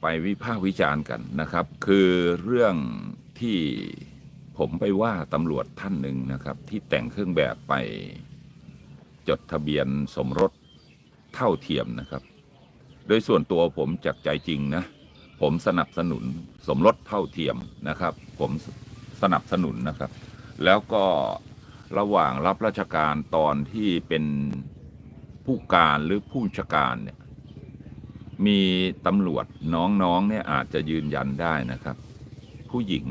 ไปวิพากษ์วิจารณ์กันนะครับ คือเรื่องที่ผมไปว่าตำรวจท่านหนึ่งนะครับ ที่แต่งเครื่องแบบไปจดทะเบียนสมรสเท่าเทียมนะครับ โดยส่วนตัวผมจากใจจริงนะ ผมสนับสนุนสมรสเท่าเทียมนะครับ ผมสนับสนุนนะครับ แล้วก็ระหว่างรับราชการตอนที่เป็นผู้การหรือผู้ชการเนี่ย มีตำรวจน้องๆเนี่ยอาจจะยืนยันได้นะครับ ผู้หญิง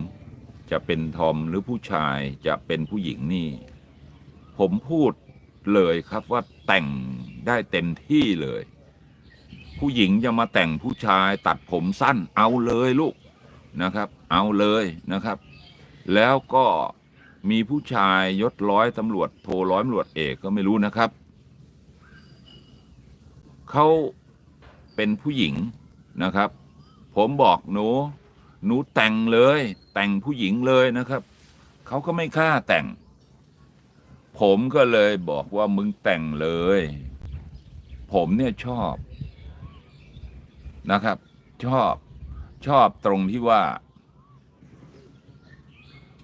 จะเป็นทอมหรือผู้ชายจะเป็นผู้หญิงนี่ ผมพูดเลยครับว่าแต่งได้เต็มที่เลย ผู้หญิงจะมาแต่งผู้ชายตัดผมสั้นเอาเลยลูกนะครับ เอาเลยนะครับ แล้วก็มีผู้ชายยศร้อยตำรวจโทร้อยตำรวจเอกก็ไม่รู้นะครับเขา เป็นผู้หญิงนะครับ ผมบอกหนู หนูแต่งเลย แต่งผู้หญิงเลยนะครับ เขาก็ไม่กล้าแต่ง ผมก็เลยบอกว่ามึงแต่งเลย ผมเนี่ยชอบนะครับ ชอบชอบตรงที่ว่า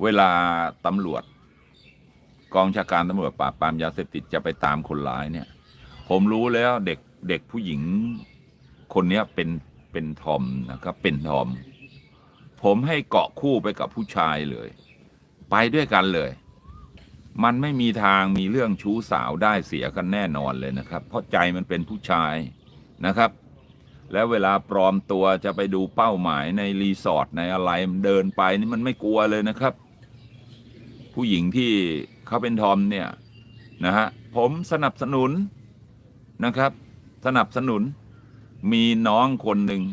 เวลาตำรวจ กองชาการตำรวจปราบปรามยาเสพติดจะไปตามคนร้ายเนี่ย ผมรู้แล้วเด็กเด็กผู้หญิง คนเนี้ยเป็นเป็นทอมนะครับ เป็นทอม ผมให้เกาะคู่ไปกับผู้ชายเลย ไปด้วยกันเลย มันไม่มีทางมีเรื่องชู้สาวได้เสียกันแน่นอนเลยนะครับ เพราะใจมันเป็นผู้ชายนะครับ แล้วเวลาปลอมตัวจะไปดูเป้าหมายในรีสอร์ทในอะไรเดินไปนี่มันไม่กลัวเลยนะครับ ผู้หญิงที่เขาเป็นทอมเนี่ยนะฮะผมสนับสนุนนะครับ สนับสนุน มีน้องคนหนึ่ง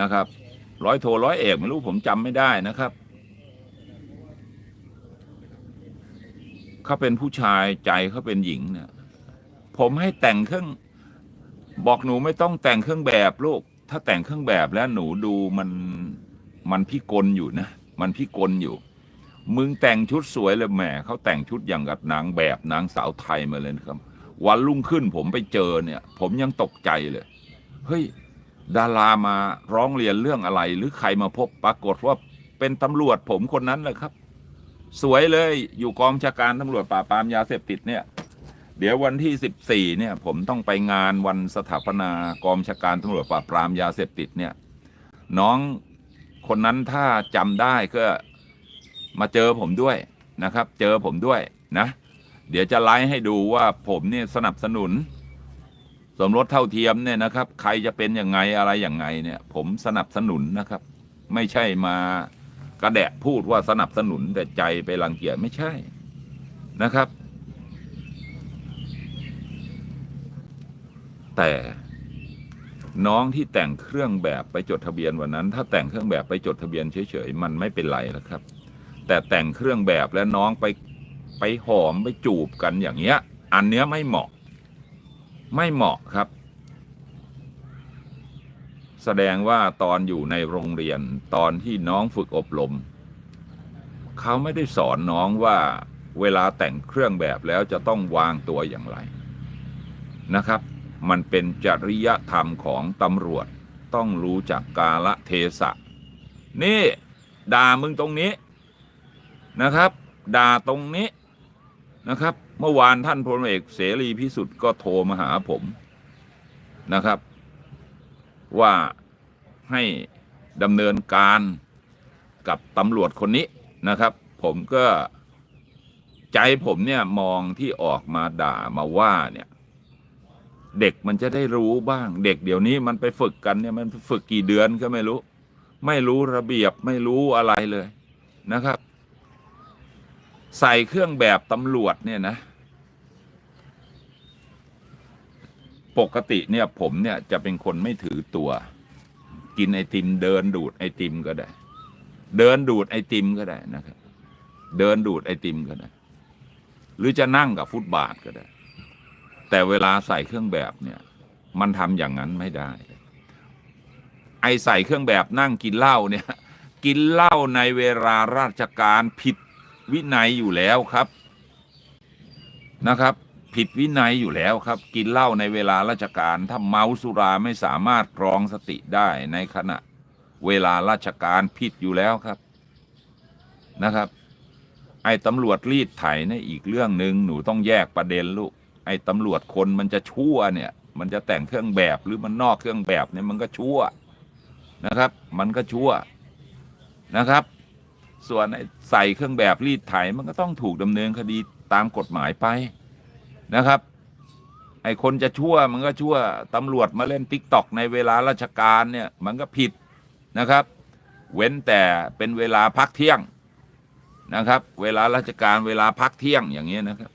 นะครับ ร้อยโทร้อยเอกไม่รู้ผมจำไม่ได้นะครับเขาเป็นผู้ชายใจเขาเป็นหญิงเนี่ยผมให้แต่งเครื่องบอกหนูไม่ต้องแต่งเครื่องแบบลูก ถ้าแต่งเครื่องแบบแล้วหนูดูมันมันพิกลอยู่นะ มันพิกลอยู่ มึงแต่งชุดสวยเลยแหมเขาแต่งชุดอย่างกับนางแบบนางสาวไทยมาเลยนะครับ วันรุ่งขึ้นผมไปเจอเนี่ย ผมยังตกใจเลย เฮ้ย ดารามาร้องเรียนเรื่องอะไร หรือใครมาพบปรากฏว่าเป็นตำรวจผมคนนั้นแหละครับ สวยเลยอยู่กองชาการตำรวจปราบปรามยาเสพติดเนี่ย เดี๋ยววันที่สิบสี่เนี่ย ผมต้องไปงานวันสถาปนากองชาการตำรวจปราบปรามยาเสพติดเนี่ย น้องคนนั้นถ้าจำได้ก็มาเจอผมด้วยนะครับ เจอผมด้วยนะ เดี๋ยวจะไลฟ์ให้ดูว่าผมเนี่ยสนับสนุน สมรสเท่าเทียมเนี่ยนะครับ ใครจะเป็นยังไงอะไรอย่างไงเนี่ย ผมสนับสนุนนะครับ ไม่ใช่มากระแดะพูดว่าสนับสนุนแต่ใจไปรังเกียจไม่ใช่นะครับ แต่น้องที่แต่งเครื่องแบบไปจดทะเบียนวันนั้น ถ้าแต่งเครื่องแบบไปจดทะเบียนเฉยๆมันไม่เป็นไรแล้วครับ แต่แต่งเครื่องแบบแล้วน้องไปไปหอมไปจูบกันอย่างเงี้ย อันเนี้ยไม่เหมาะ ไม่เหมาะครับ แสดงว่าตอนอยู่ในโรงเรียนตอนที่น้องฝึกอบรม เขาไม่ได้สอนน้องว่าเวลาแต่งเครื่องแบบแล้วจะต้องวางตัวอย่างไรนะครับ มันเป็นจริยธรรมของตำรวจต้องรู้จักกาละเทศะ นี่ด่ามึงตรงนี้นะครับ ด่าตรงนี้นะครับ เมื่อวานท่านพลเอกเสรีพิสุทธิ์ก็โทรมาหาผมนะครับ ว่าให้ดำเนินการกับตำรวจคนนี้นะครับ ผมก็ใจผมเนี่ยมองที่ออกมาด่ามาว่าเนี่ยเด็กมันจะได้รู้บ้าง เด็กเดี๋ยวนี้มันไปฝึกกันเนี่ยมันฝึกกี่เดือนก็ไม่รู้ ไม่รู้ระเบียบไม่รู้อะไรเลยนะครับ ใส่เครื่องแบบตำรวจเนี่ยนะ ปกติเนี่ยผมเนี่ยจะเป็นคนไม่ถือตัว กินไอติม เดินดูดไอติมก็ได้ เดินดูดไอติมก็ได้นะครับ เดินดูดไอติมก็ได้ หรือจะนั่งกับฟุตบาทก็ได้ แต่เวลาใส่เครื่องแบบเนี่ย มันทำอย่างนั้นไม่ได้ ไอใส่เครื่องแบบนั่งกินเหล้าเนี่ย กินเหล้าในเวลาราชการผิด วินัยอยู่แล้วครับนะครับ ผิดวินัยอยู่แล้วครับ กินเหล้าในเวลาราชการ ถ้าเมาสุราไม่สามารถครองสติได้ในขณะเวลาราชการผิดอยู่แล้วครับนะครับ ไอ้ตำรวจรีดไถเนี่ยอีกเรื่องหนึ่งหนูต้องแยกประเด็นลูกไอ้ตำรวจคนมันจะชั่วเนี่ย มันจะแต่งเครื่องแบบหรือมันนอกเครื่องแบบเนี่ยมันก็ชั่วนะครับ มันก็ชั่วนะครับ ส่วนไอ้ใส่เครื่องแบบรีดไถมันก็ต้องถูกดำเนินคดีตามกฎหมายไปนะครับ ไอ้คนจะชั่วมันก็ชั่วตำรวจมาเล่นติ๊กตอกในเวลาราชการเนี่ยมันก็ผิดนะครับ เว้นแต่เป็นเวลาพักเที่ยงนะครับ เวลาราชการเวลาพักเที่ยงอย่างเงี้ยนะครับ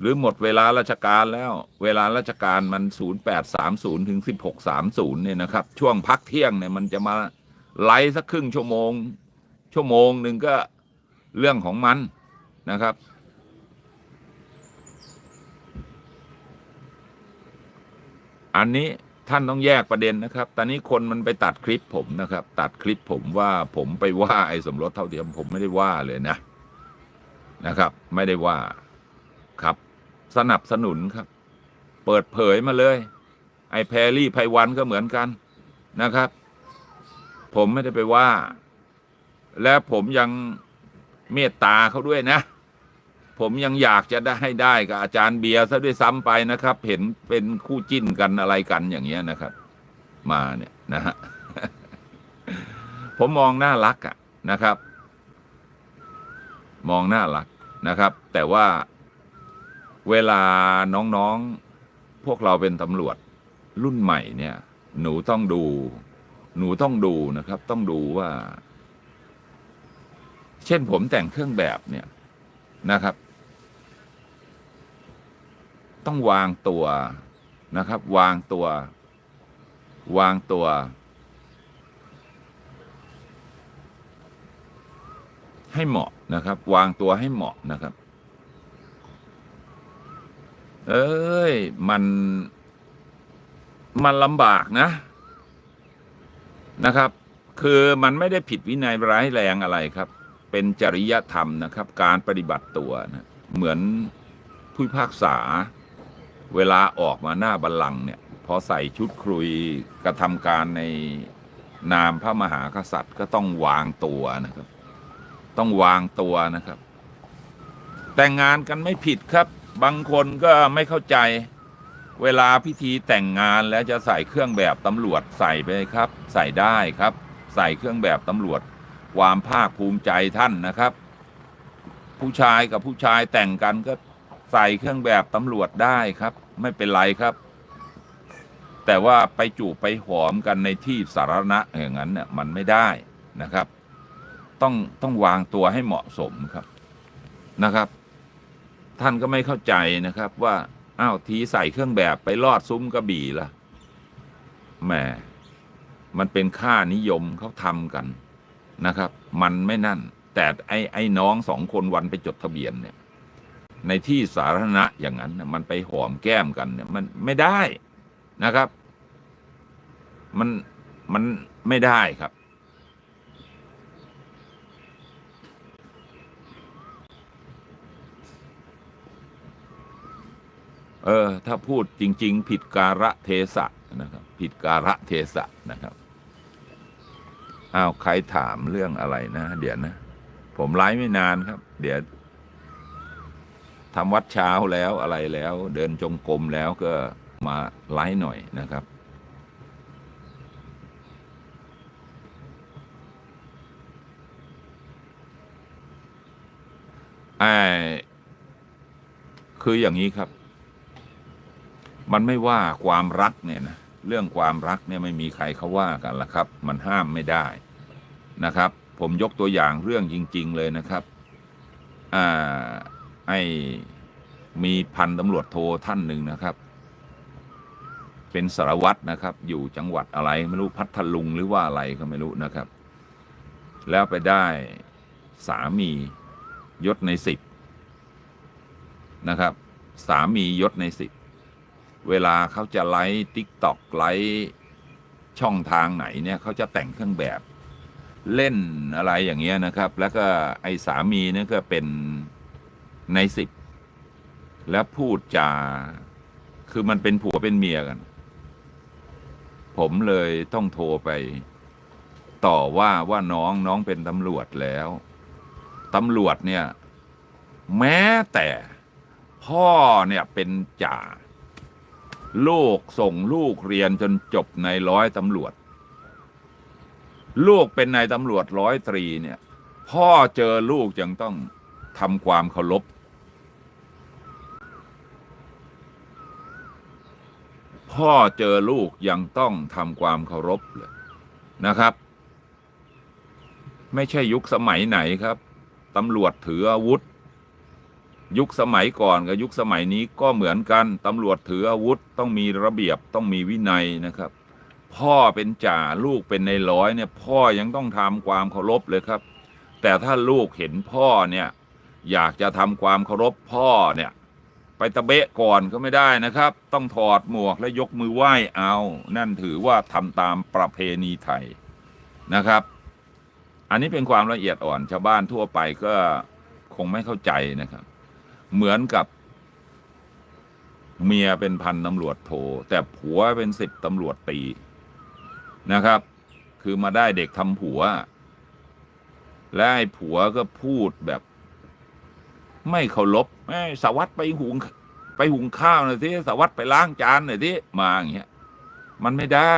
หรือหมดเวลาราชการแล้ว เวลาราชการมัน 0830ถึง1630เนี่ยนะครับ ช่วงพักเที่ยงเนี่ยมันจะมา ไล่สักครึ่งชั่วโมง ชั่วโมงหนึ่งก็เรื่องของมันนะครับ อันนี้ท่านต้องแยกประเด็นนะครับ ตอนนี้คนมันไปตัดคลิปผมนะครับ ตัดคลิปผมว่าผมไปว่าไอ้สมรสเท่าเทียมผมไม่ได้ว่าเลยนะนะครับ ไม่ได้ว่าครับ สนับสนุนครับ เปิดเผยมาเลย ไอ้แพรรี่ไพวันก็เหมือนกันนะครับ ผมไม่ได้ไปว่า และผมยังเมตตาเขาด้วยนะ ผมยังอยากจะได้ให้ได้กับอาจารย์เบียร์ซะด้วยซ้ำไปนะครับ เห็นเป็นคู่จิ้นกันอะไรกันอย่างเงี้ยนะครับ มาเนี่ยนะฮะผมมองน่ารักอะนะครับ มองน่ารักนะครับ แต่ว่าเวลาน้องๆพวกเราเป็นตำรวจรุ่นใหม่เนี่ย หนูต้องดู หนูต้องดูนะครับ ต้องดูว่า เช่นผมแต่งเครื่องแบบเนี่ยนะครับ ต้องวางตัวนะครับ วางตัว วางตัว ให้เหมาะนะครับ วางตัวให้เหมาะนะครับ เอ้ย มัน มันลำบากนะ นะครับ คือมันไม่ได้ผิดวินัยร้ายแรงอะไรครับ เป็นจริยธรรมนะครับ การปฏิบัติตัวนะเหมือนผู้พิพากษา เวลาออกมาหน้าบัลลังก์เนี่ยพอใส่ชุดครุยกระทำการในนามพระมหากษัตริย์ก็ต้องวางตัวนะครับ ต้องวางตัวนะครับ แต่งงานกันไม่ผิดครับ บางคนก็ไม่เข้าใจ เวลาพิธีแต่งงานแล้วจะใส่เครื่องแบบตำรวจใส่ไปครับ ใส่ได้ครับ ใส่เครื่องแบบตำรวจ ความภาคภูมิใจท่านนะครับ ผู้ชายกับผู้ชายแต่งกันก็ใส่เครื่องแบบตำรวจได้ครับ ไม่เป็นไรครับ แต่ว่าไปจูบไปหอมกันในที่สาธารณะอย่างนั้นเนี่ยมันไม่ได้นะครับ ต้องต้องวางตัวให้เหมาะสมครับนะครับ ท่านก็ไม่เข้าใจนะครับว่า อ้าว ทีใส่เครื่องแบบไปลอดซุ้มกระบี่ละแหมมันเป็นค่านิยมเขาทำกันนะครับ มันไม่นั่น แต่ไอ้ไอ้น้องสองคนวันไปจดทะเบียนเนี่ย ในที่สาธารณะอย่างนั้นมันไปหอมแก้มกันเนี่ยมันไม่ได้นะครับ มันมันไม่ได้ครับ เออ ถ้าพูดจริง ๆ ผิดการะเทศะนะครับ ผิดการะเทศะนะครับอ้าวใครถามเรื่องอะไรนะ เดี๋ยวนะ ผมไลฟ์ไม่นานครับ เดี๋ยวทำวัดเช้าแล้วอะไรแล้ว เดินจงกรมแล้วก็มาไลฟ์หน่อยนะครับไอ้คืออย่างนี้ครับ มันไม่ว่าความรักเนี่ยนะเรื่องความรักเนี่ยไม่มีใครเขาว่ากันละครับ มันห้ามไม่ได้นะครับ ผมยกตัวอย่างเรื่องจริง ๆ เลยนะครับอ่าไอ้มีพันตำรวจโทท่านหนึ่งนะครับ เป็นสารวัตรนะครับ อยู่จังหวัดอะไรไม่รู้พัทลุงหรือว่าอะไรก็ไม่รู้นะครับ แล้วไปได้สามียศในสิบนะครับ สามียศในสิบ เวลาเขาจะไลฟ์ทิกตอกไลฟ์ช่องทางไหนเนี่ยเขาจะแต่งเครื่องแบบเล่นอะไรอย่างเงี้ยนะครับ แล้วก็ไอ้สามีเนี่ยก็เป็นในสิบ แล้วพูดจาคือมันเป็นผัวเป็นเมียกัน ผมเลยต้องโทรไป ต่อว่าว่าน้องน้องเป็นตำรวจแล้วตำรวจเนี่ย แม้แต่พ่อเนี่ยเป็นจ่า ลูกส่งลูกเรียนจนจบในร้อยตำรวจ ลูกเป็นนายตำรวจร้อยตรีเนี่ย พ่อเจอลูกยังต้องทำความเคารพพ่อเจอลูกยังต้องทำความเคารพเลยนะครับ ไม่ใช่ยุคสมัยไหนครับตำรวจถืออาวุธ ยุคสมัยก่อนกับยุคสมัยนี้ก็เหมือนกันตำรวจถืออาวุธต้องมีระเบียบต้องมีวินัยนะครับ พ่อเป็นจ่าลูกเป็นในร้อยเนี่ยพ่อยังต้องทำความเคารพเลยครับ แต่ถ้าลูกเห็นพ่อเนี่ยอยากจะทำความเคารพพ่อเนี่ยไปตะเบะก่อนก็ไม่ได้นะครับ ต้องถอดหมวกและยกมือไหว้เอา นั่นถือว่าทำตามประเพณีไทยนะครับ อันนี้เป็นความละเอียดอ่อนชาวบ้านทั่วไปก็คงไม่เข้าใจนะครับ เหมือนกับเมียเป็นพันตำรวจโท แต่ผัวเป็นสิบตำรวจตีนะครับ คือมาได้เด็กทำผัว และไอ้ผัวก็พูดแบบ ไม่เคารพไอ้สวัสดไปหุงไปหุงข้าวหน่อยสิสวัสดไปล้างจานหน่อยสิมาอย่างเงี้ยมันไม่ได้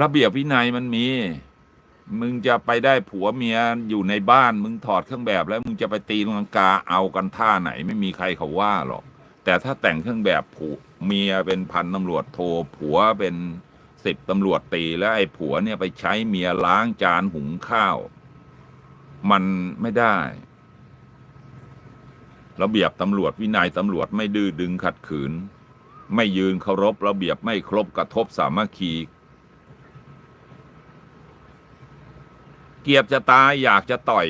ระเบียบวินัยมันมี มึงจะไปได้ผัวเมียอยู่ในบ้าน มึงถอดเครื่องแบบแล้ว มึงจะไปตีลังกาเอากันท่าไหน ไม่มีใครเขาว่าหรอก แต่ถ้าแต่งเครื่องแบบผัวเมียเป็นพันตำรวจโทรผัวเป็นสิบตำรวจตีแล้วไอ้ผัวเนี่ยไปใช้เมียล้างจานหุงข้าว มันไม่ได้ระเบียบตำรวจวินัยตำรวจไม่ดื้อดึงขัดขืน ไม่ยืนเคารพระเบียบไม่ครบกระทบสามัคคี เกียบจะตายอยากจะต่อย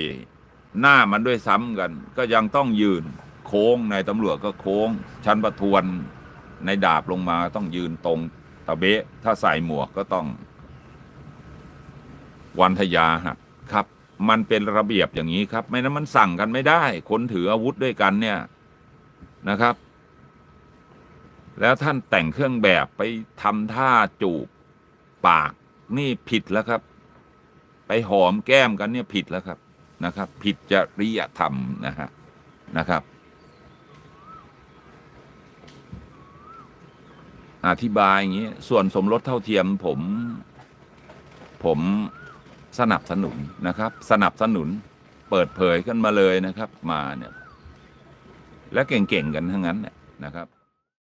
หน้ามันด้วยซ้ำกัน ก็ยังต้องยืนโค้งในตำรวจก็โค้ง ชั้นประทวนในดาบลงมาต้องยืนตรงตะเบะ ถ้าใส่หมวกก็ต้อง วันทยาหัดครับ มันเป็นระเบียบอย่างนี้ครับ ไม่นั้นมันสั่งกันไม่ได้ คนถืออาวุธด้วยกันเนี่ยนะครับ แล้วท่านแต่งเครื่องแบบไปทำท่าจูบปากนี่ผิดแล้วครับ ไปหอมแก้มกันเนี่ยผิดแล้วครับนะครับ ผิดจริยธรรมนะฮะนะครับ อธิบายอย่างนี้ส่วนสมรสเท่าเทียมผม ผมสนับสนุนนะครับ สนับสนุนเปิดเผยขึ้นมาเลยนะครับ มาเนี่ย และเก่งๆกันทั้งนั้นเนี่ยนะครับ